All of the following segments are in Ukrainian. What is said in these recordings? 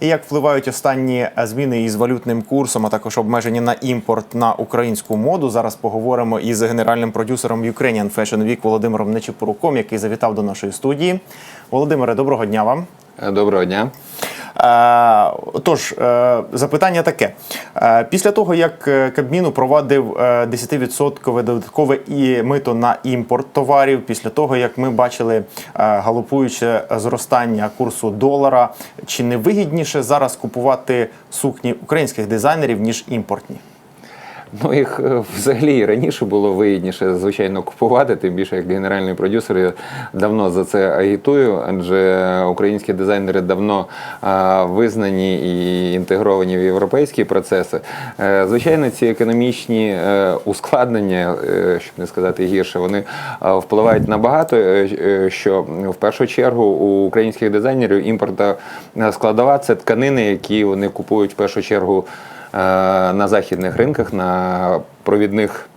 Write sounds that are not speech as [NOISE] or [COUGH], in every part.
і як впливають останні е, зміни із валютним курсом, а також обмеження на імпорт на українську моду. Зараз поговоримо із генеральним продюсером Ukrainian Fashion Week Володимиром Нечепуруком, який завітав до нашої студії. Володимире, доброго дня вам. Доброго дня. Е, Тож, е, запитання таке: Е, після того, як Кабміну Кабмін упровадив е, 10% додаткове і мито на імпорт товарів, після того як ми бачили галопуюче зростання курсу долара, чи не вигідніше зараз купувати сукні українських дизайнерів ніж імпортні? Ну, їх е, взагалі раніше було вигідніше, звичайно, купувати, тим більше як генеральний продюсер я давно за це агітую, адже українські дизайнери давно визнані і інтегровані в європейські процеси. Е, Звичайно, ці економічні е, ускладнення, щоб не сказати гірше, вони впливають на багато, що в першу чергу у українських дизайнерів імпорта складова це тканини, які вони купують в першу чергу на західних ринках, на провідних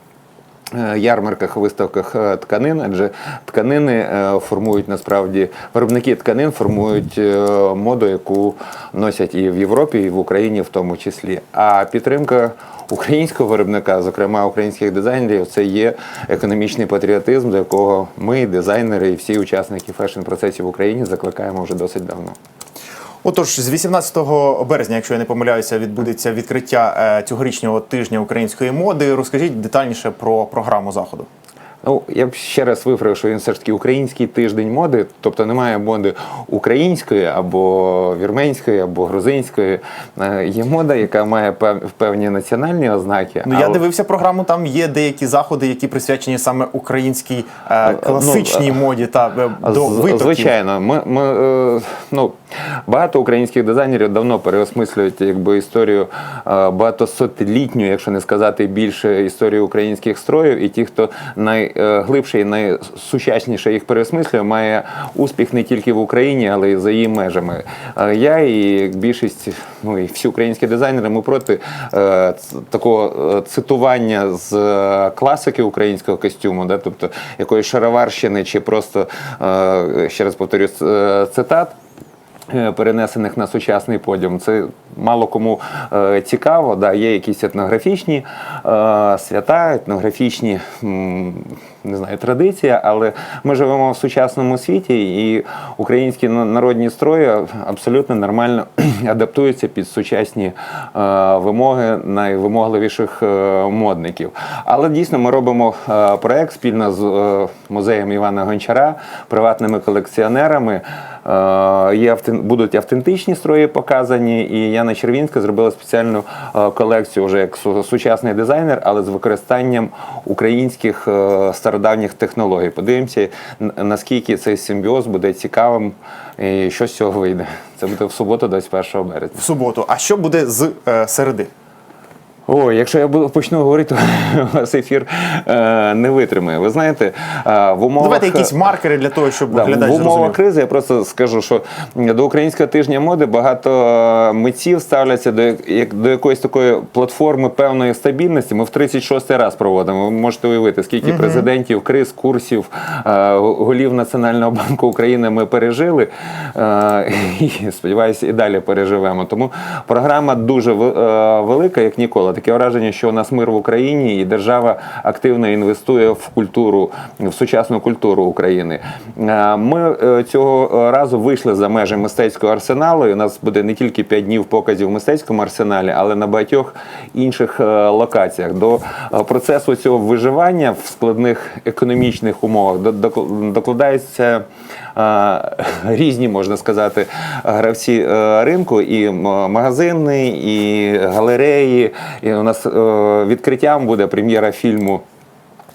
е, ярмарках, виставках е, тканин, адже тканини е, формують насправді виробники тканин формують е, моду, яку носять і в Європі, і в Україні в тому числі. А підтримка українського виробника, зокрема українських дизайнерів, це є економічний патріотизм, до якого ми, дизайнери і всі учасники фешн-процесів в Україні закликаємо вже досить давно. Отож, з 18 березня, якщо я не помиляюся, відбудеться відкриття е, цьогорічнього тижня української моди. Розкажіть детальніше про програму заходу. Ну, я б ще раз виправив, що він все ж таки український тиждень моди, тобто немає моди української або вірменської, або грузинської. Е, Є мода, яка має певні національні ознаки. Ну я але- дивився програму. Там є деякі заходи, які присвячені саме українській е, ну, класичній моді та е, до витоків. Звичайно, ми, ми е, ну, багато українських дизайнерів давно переосмислюють якби історію е, багатосотлітню, якщо не сказати більше історію українських строїв, і ті, хто найглибше і найсучасніше їх переосмислює, має успіх не тільки в Україні, але й за її межами. Е, Я і більшість, ну і всі українські дизайнери, ми проти е, такого е, цитування з е, класики українського костюму, да, тобто якоїсь шароварщини чи просто, е, ще раз повторю, ц- е, цитат. Е, Перенесених на сучасний подіум, це мало кому е, цікаво. Да, є якісь етнографічні е, свята, етнографічні не знаю, традиції, але ми живемо в сучасному світі, і українські на- народні строї абсолютно нормально [CLEARS THROAT] адаптуються під сучасні вимоги найвимогливіших модників. Але дійсно ми робимо проект спільно з музеєм Івана Гончара, приватними колекціонерами. Е, Є будуть автентичні строї показані, і Яна Червінська зробила спеціальну е, колекцію вже як сучасний дизайнер, але з використанням українських е, стародавніх технологій. Подивимося, наскільки цей симбіоз буде цікавим і що з цього вийде. Це буде в суботу, 21 березня. В суботу. А що буде з середи? Ой, якщо я буду почну говорити, [LAUGHS] то вас ефір е, не витримає. Ви знаєте, е, в умовах Давайте якісь маркери для того, щоб Да, глядач в умовах кризи я просто скажу, що до українського тижня моди багато е, митців ставляться до як до якоїсь такої платформи певної стабільності. Ми в 36-й раз проводимо. Ви можете уявити, скільки президентів, криз, курсів, е, голів Національного банку України ми пережили. е, [LAUGHS] І сподіваюся, і далі переживемо. Тому програма дуже е, велика, як ніколи. Таке враження, що у нас мир в Україні, і держава активно інвестує в культуру, в сучасну культуру України. Е, Ми е, цього разу вийшли за межі мистецького арсеналу. І у нас буде не тільки 5 днів показів в мистецькому арсеналі, але на багатьох інших е, локаціях. До процесу цього виживання в складних економічних умовах до- докл- докладаються е, [LAUGHS] різні, можна сказати, гравці е, ринку, і магазини, і галереї. І у нас е, відкриттям буде прем'єра фільму.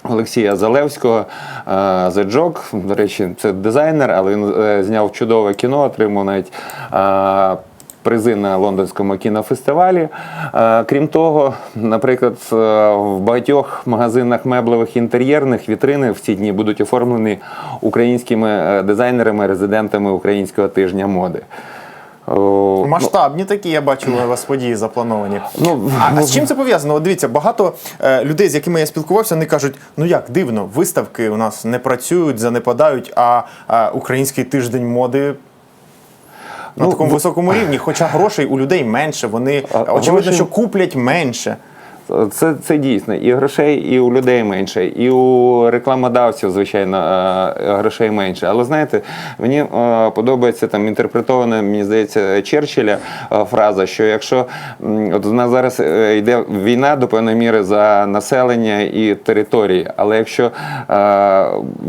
Олексія Залевського е, The Joke. До речі, це дизайнер, але він е, зняв чудове кіно, отримав навіть е, призи на лондонському кінофестивалі. Е, Крім того, наприклад, е, в багатьох магазинах меблевих інтер'єрних вітрини в ці дні будуть оформлені українськими е, дизайнерами, резидентами українського тижня моди. О, Масштабні такі, я бачу, у вас події заплановані. Ну, а, а з чим це пов'язано? От дивіться, багато е, людей, з якими я спілкувався, вони кажуть: ну як дивно, виставки у нас не працюють, занепадають, а, а український тиждень моди на Ну, такому в- високому рівні, хоча грошей у людей менше, вони А, очевидно, грошей- що куплять менше. Це, це дійсно і грошей, і у людей менше, і у рекламодавців, звичайно, е, грошей менше. Але знаєте, мені е, подобається там інтерпретована, мені здається, Черчилля е, фраза, що якщо от у нас зараз йде війна до певної міри за населення і території, але якщо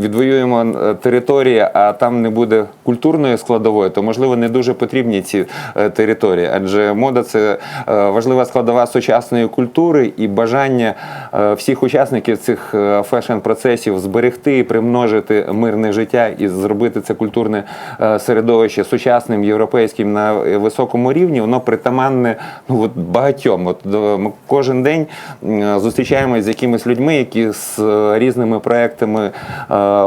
відвоюємо території, а там не буде культурної складової, то можливо не дуже потрібні ці території, адже мода це важлива складова сучасної культури і бажання е, всіх учасників цих е, фешн-процесів зберегти і примножити мирне життя і зробити це культурне е, середовище сучасним європейським на високому рівні, воно притаманне ну от багатьом. От ми кожен день зустрічаємось з якимись людьми, які з різними проектами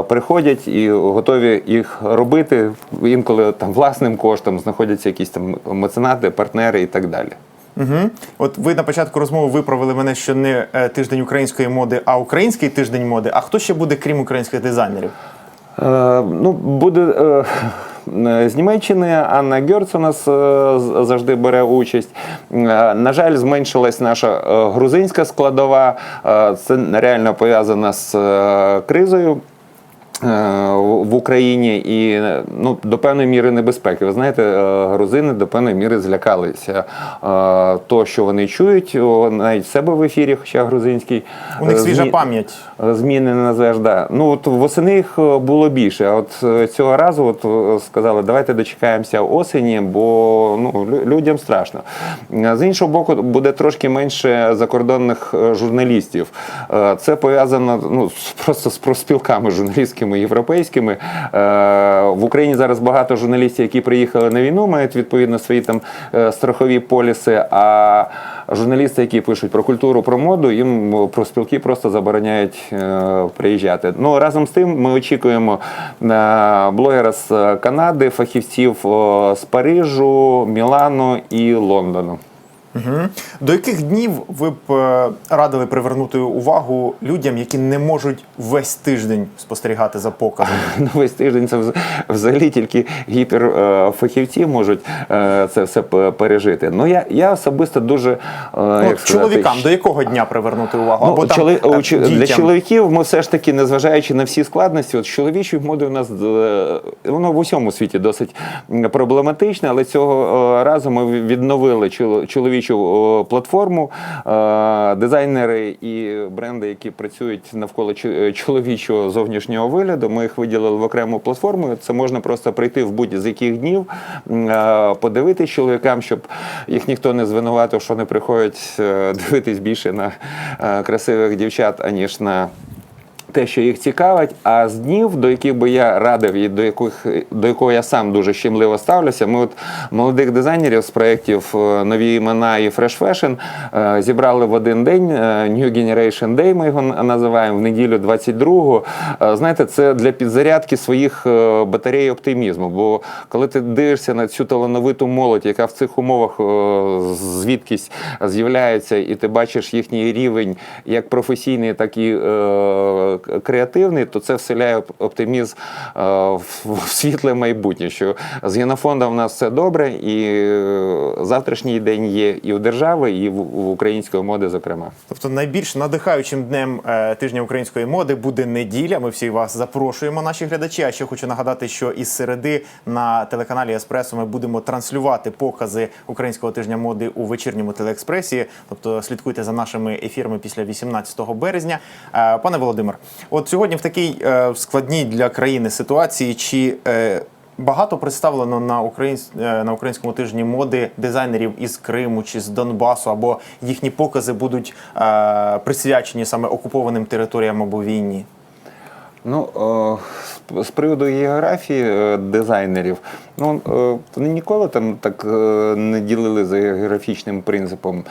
приходять і готові їх робити. Інколи там власним коштом знаходяться якісь там меценати, партнери і так далі. Угу. От ви на початку розмови виправили мене, що не е, тиждень української моди, а український тиждень моди. А хто ще буде, крім українських дизайнерів? Е, ну, буде е, е, з Німеччини Анна Герц у нас е, завжди бере участь. На жаль, зменшилась наша грузинська складова. Це реально пов'язано з кризою. Е, в Україні і е, ну, до певної міри небезпеки. Ви знаєте, е, грузини до певної міри злякалися то, що вони чують, навіть себе в ефірі, хоча грузинський. У них свіжа змі- пам'ять. Зміни не назвеш, да. Ну от восени їх було більше. А от цього разу от сказали, давайте дочекаємося осені, бо ну людям страшно. З іншого боку, буде трошки менше закордонних журналістів. Це пов'язано ну просто з профспілками журналістськими європейськими. Е, В Україні зараз багато журналістів, які приїхали на війну, мають відповідно свої там е, страхові поліси. А журналісти, які пишуть про культуру, про моду, їм профспілки просто забороняють е, приїжджати. Ну разом з тим, ми очікуємо блогера з Канади, фахівців з Парижу, Мілану і Лондону. Угу. До яких днів ви б е, радили привернути увагу людям, які не можуть весь тиждень спостерігати за показом? [LAUGHS] Ну, весь тиждень це взагалі тільки гіперфахівці можуть е, це все пережити. Ну я, я особисто дуже е, Ну, як от сказати, чоловікам до якого дня привернути увагу? Ну, Або чоли- е, чо- для дітям? чоловіків ми все ж таки, незважаючи на всі складності, от чоловічої моди у нас е, воно в усьому світі досить проблематичне, але цього е, разу ми відновили чол- чоловічу е, платформу. Е, Дизайнери і бренди, які працюють навколо е, чоловічого зовнішнього вигляду, ми їх виділили в окрему платформу. Це можна просто прийти в будь-з яких днів, е, подивитись чоловікам, щоб їх ніхто не звинуватив, що не приходять дивитись більше на красивих дівчат, аніж на. Те, що їх цікавить, а з днів, до яких би я радив і до яких до якого я сам дуже щемливо ставлюся, ми от молодих дизайнерів з проєктів е, нові імена і Fresh Fashion е, зібрали в один день е, New Generation Day, Ми його називаємо в неділю 22-го. Е, Знаєте, це для підзарядки своїх батарей оптимізму. Бо коли ти дивишся на цю талановиту молодь, яка в цих умовах звідкись з'являється, і ти бачиш їхній рівень як професійний, так і креативний, то це вселяє оптимізм е, в світле майбутнє. Що з генофондом в нас все добре, і е, завтрашній день є і у держави, і в, української моди, зокрема. Тобто найбільш надихаючим днем е, тижня української моди буде неділя. Ми всі вас запрошуємо, наші глядачі. А ще хочу нагадати, що із середи на телеканалі Еспресо ми будемо транслювати покази українського тижня моди у вечірньому телеекспресі. Тобто слідкуйте за нашими ефірами після 18 березня. Пане Володимир, от сьогодні в такій е, складній для країни ситуації, чи е, Багато представлено на українсь... е, на українському тижні моди дизайнерів із Криму чи з Донбасу, або їхні покази будуть е, присвячені саме окупованим територіям або війні. Ну, е, з- приводу географії е, дизайнерів, ну е, вони ніколи там так не ділили за географічним принципом.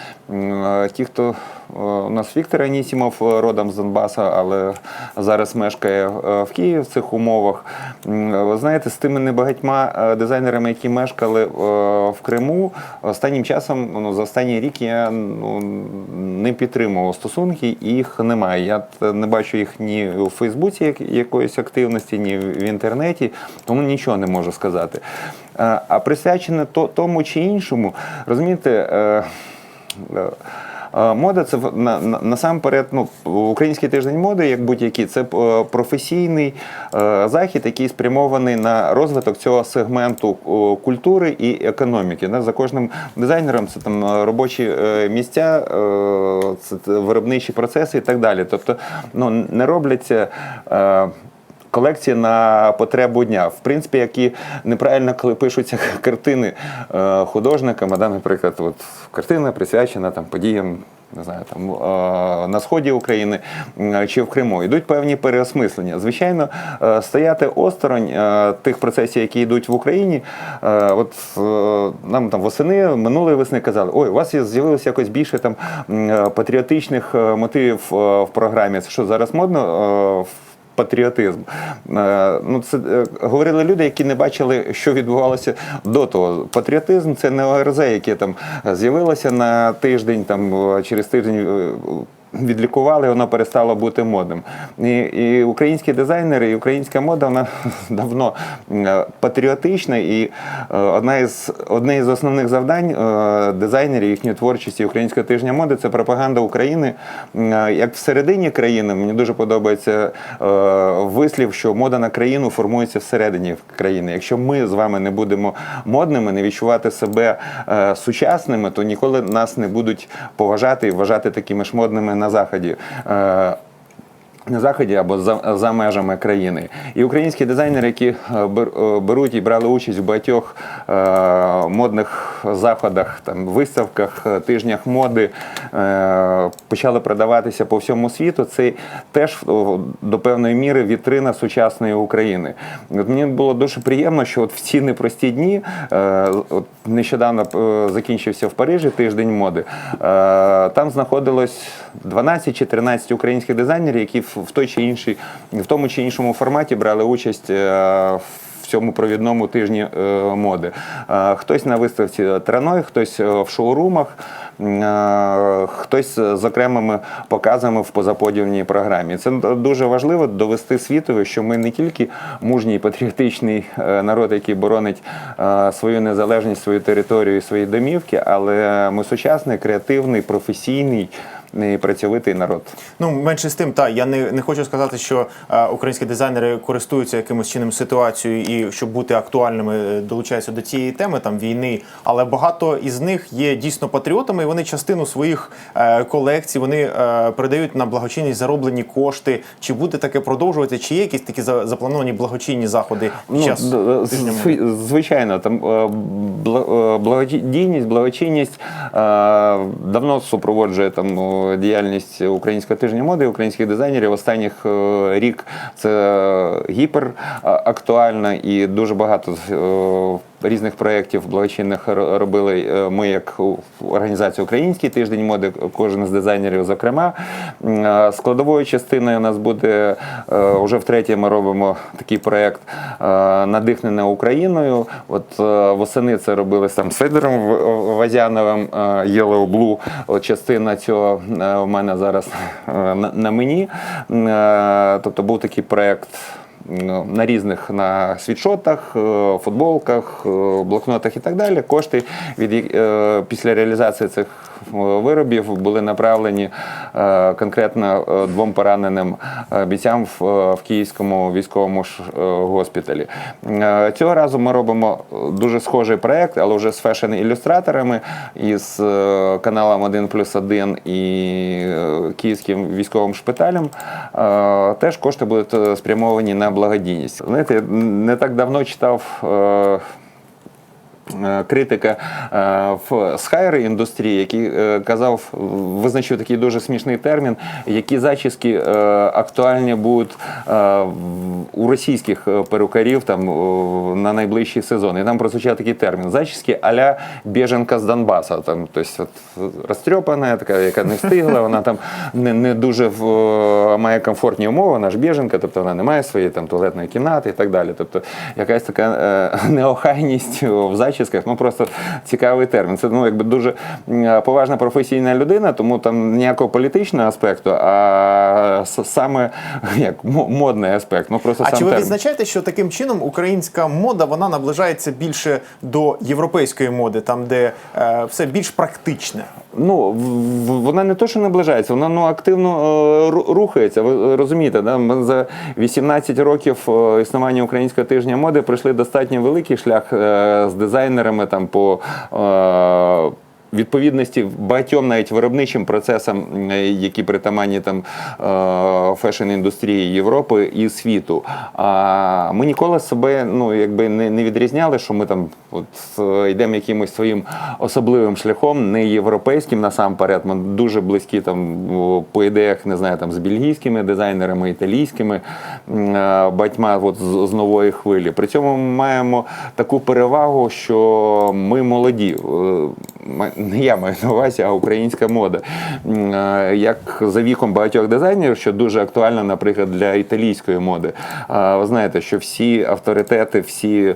Ті, хто у нас Віктор Анісімов е, родом з Донбаса, але зараз мешкає е, в Києві в цих умовах. Ви знаєте, з тими небагатьма е, дизайнерами, які мешкали е, в Криму, останнім часом, ну, за останній рік я ну, не підтримував стосунки, їх немає. Я не бачу їх ні у Фейсбуці, як якоїсь активності, ні в інтернеті, тому нічого не можу сказати. Е, А присвячене тому чи іншому, розумієте. Мода це на, на, насамперед, ну, український тиждень моди, як будь-який, це е, професійний е, захід, який спрямований на розвиток цього сегменту культури і економіки. За кожним дизайнером це там е, робочі місця, це виробничі процеси і так далі. Тобто ну, не робляться. Колекції на потребу дня, в принципі, які неправильно, коли пишуться [LAUGHS] картини е, художниками, да, наприклад, от картина присвячена там подіям. Не знаю, там е, на сході України чи в Криму йдуть певні переосмислення. Звичайно, е, стояти осторонь тих процесів, які йдуть в Україні. От нам там восени минулої весни казали, ой, у вас з'явилося якось більше там патріотичних мотивів в програмі. Це що зараз модно? Е, патріотизм. Е, Ну, це е, говорили люди, які не бачили, що відбувалося до того. Патріотизм це не ОРЗ, яке там з'явилося на тиждень, там е, через тиждень. Відлікували, воно перестало бути модним. І, і українські дизайнери, і українська мода вона [LAUGHS] давно е, патріотична. І е, одна із, одне із основних завдань е, дизайнерів їхньої творчості українського тижня моди це пропаганда України. Як всередині країни, мені дуже подобається вислів, що мода на країну формується всередині країни. Якщо ми з вами не будемо модними, не відчувати себе сучасними, то ніколи нас не будуть поважати і вважати такими ж модними на заході. На заході або за, за межами країни. І українські дизайнери, які е, е, беруть і брали участь в багатьох е, модних заходах, там виставках, е, тижнях моди, е, почали продаватися по всьому світу. Це теж до певної міри вітрина сучасної України. От мені було дуже приємно, що от в ці непрості дні, е, от нещодавно закінчився в Парижі тиждень моди. Е, там знаходилось 12 чи 13 українських дизайнерів, які в в той чи інший, в тому чи іншому форматі брали участь. е, в цьому провідному тижні е, моди. Е, Хтось на виставці Траной, хтось в шоурумах, хтось з окремими показами в позаподівній програмі. Це дуже важливо довести світові, що ми не тільки мужній патріотичний народ, який боронить свою незалежність, свою територію, і свої домівки, але ми сучасний, креативний, професійний і працьовитий народ. Ну, менше з тим, та я не, не хочу сказати, що е, українські дизайнери користуються якимось чином ситуацією і щоб бути актуальними, е, долучаються до цієї теми там війни. Але багато із них є дійсно патріотами. і Вони частину своїх е, колекцій вони е, передають на благочинність зароблені кошти. Чи буде таке продовжуватися? Чи є якісь такі за- заплановані благочинні заходи Ну, час тижня звичайно, там е, е, благодійність, благочинність е, давно супроводжує там діяльність українського тижня моди, українських дизайнерів. Останніх е, рік це гіпер а, і дуже багато е, різних проєктів благочинних робили е, ми, як у- організація Український тиждень моди, кожен з дизайнерів, зокрема. Е, Складовою частиною у нас буде е, вже втретє. Ми робимо такий проєкт е, надихнене Україною. От е, восени це робили там з Федором Вазяновим е, Yellow Blue. От частина цього е, в мене зараз е, на, мені. Е, Тобто був такий проєкт. Ну, На різних на світшотах, е, футболках, е, блокнотах і так далі. Кошти від е, після реалізації цих виробів були направлені е, конкретно е, двом пораненим е, бійцям в, е, Київському військовому е, госпіталі. Е, Цього разу ми робимо е, дуже схожий проект, але вже з фешн-ілюстраторами із е, каналом 1 плюс 1 і е, Київським військовим шпиталем. Е, Теж кошти будуть е, спрямовані на благодійність. Знаєте, не так давно читав. Е, критика е, в схайр індустрії, який е, казав, визначив такий дуже смішний термін, які зачіски актуальні будуть у російських перукарів там на найближчий сезон. І там прозвучав такий термін: зачіски а-ля біженка з Донбаса. Там, тобто, от, розтрьопана, така, яка не встигла, вона там не, не дуже в, має комфортні умови, вона ж біженка, тобто вона не має своєї там туалетної кімнати і так далі. Тобто якась така неохайність в зачісках зачісках. Ну просто цікавий термін. Це ну якби дуже поважна професійна людина, тому там ніякого політичного аспекту, а саме як модний аспект. Ну просто А сам чи ви термін. відзначаєте, що таким чином українська мода вона наближається більше до європейської моди, там де е, все більш практичне? Ну, вона не то, що наближається, вона ну, активно е, рухається. Ви розумієте, да? ми за 18 років е, існування українського тижня моди пройшли достатньо великий шлях е, з дизайнерами там по. Е, Відповідності багатьом навіть виробничим процесам, е, які притаманні там фешн-індустрії Європи і світу. А ми ніколи себе ну якби не, не відрізняли, що ми там от е, йдемо якимось своїм особливим шляхом, не європейським насамперед. Ми дуже близькі там по ідеях, не знаю, там з бельгійськими дизайнерами, італійськими е, батьма от з, з нової хвилі. При цьому ми маємо таку перевагу, що ми молоді. Не я маю на увазі, а українська мода. Е, Як за віком багатьох дизайнерів, що дуже актуально, наприклад, для італійської моди. Ви знаєте, що всі авторитети, всі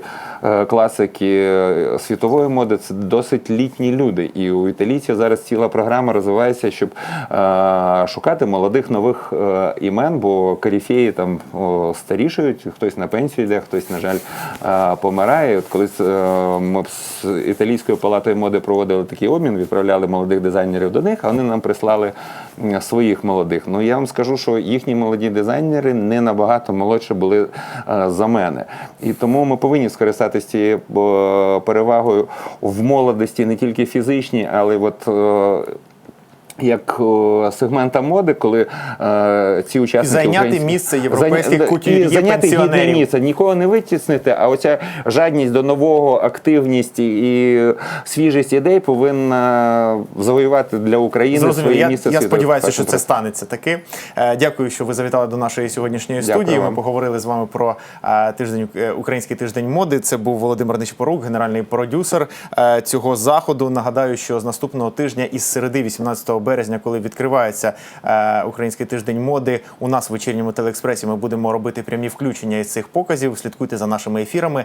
класики е, світової моди це досить літні люди. І у італійців зараз ціла програма розвивається, щоб е, шукати молодих нових е, імен, бо корифеї там старішають, хтось на пенсію йде, хтось, на жаль, е, помирає. От колись е, ми з італійською палатою моди проводили такий обмін, відправляли молодих дизайнерів до них, а вони нам прислали своїх молодих. Ну я вам скажу, що їхні молоді дизайнери не набагато молодші були е, за мене. І тому ми повинні скористатися цією е, перевагою в молодості не тільки фізичній, але от. Е, як о, сегмента моди, коли е, ці учасники зайняти українські- місце європейських Зайня- зайняти гідне місце, нікого не витіснити, а оця жадність до нового, активність і свіжість ідей повинна завоювати для України Зрозуміло. своє Я, місце. я в сподіваюся, що це станеться таки. Е, Дякую, що ви завітали до нашої сьогоднішньої Дякую студії. Ми поговорили з вами про е, тиждень е, український тиждень моди. Це був Володимир Нечипорук, генеральний продюсер е, цього заходу. Нагадаю, що з наступного тижня із середи, 18 березня, коли відкривається е, український тиждень моди, у нас в вечірньому телеекспресі ми будемо робити прямі включення із цих показів. Слідкуйте за нашими ефірами.